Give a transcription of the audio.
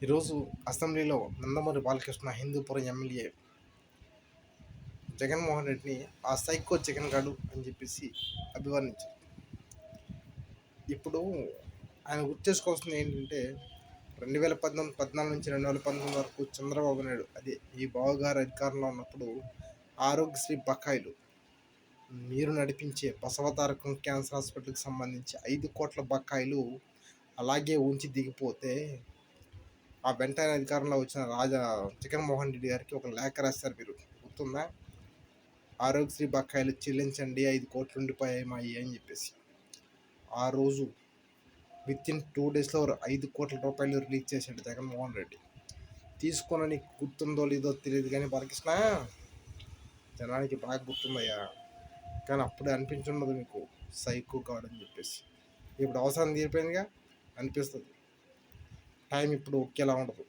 ఈరోజు అసెంబ్లీలో నందమూరి బాలకృష్ణ హిందూపురం ఎమ్మెల్యే జగన్మోహన్ రెడ్డిని ఆ సైకో జగన్ గాడు అని చెప్పేసి అభివర్ణించారు. ఇప్పుడు ఆయన గుర్తు చేసుకోవాల్సింది ఏంటంటే రెండు వేల పద్నాలుగు పద్నాలుగు నుంచి రెండు వేల పంతొమ్మిది వరకు చంద్రబాబు నాయుడు అదే ఈ బావగారు అధికారంలో ఉన్నప్పుడు ఆరోగ్యశ్రీ బకాయిలు మీరు నడిపించే బసవతారకం క్యాన్సర్ హాస్పిటల్కి సంబంధించి ఐదు కోట్ల బకాయిలు అలాగే ఉంచి దిగిపోతే ఆ వెంటనే అధికారంలో వచ్చిన రాజా జగన్మోహన్ రెడ్డి గారికి ఒక లేఖ రాస్తారు మీరు. గుర్తుందా? ఆరోగ్యశ్రీ బకాయిలు చెల్లించండి ఐదు కోట్లు ఉండిపోయాయి మా అయ్యి అని చెప్పేసి. ఆ రోజు విత్ ఇన్ టూ డేస్లో ఐదు కోట్ల రూపాయలు రిలీజ్ చేశాడు జగన్మోహన్ రెడ్డి. తీసుకున్న నీకు గుర్తుందో లేదో తెలియదు కానీ బాలకృష్ణ జనానికి బాగా గుర్తుందయ్యా. కానీ అప్పుడే అనిపించుండదు మీకు. సైకో కాడని చెప్పేసి. ఇప్పుడు అవసరం తీరిపోయిందిగా? అనిపిస్తుంది. టైం ఇప్పుడు ఒకేలా ఉండదు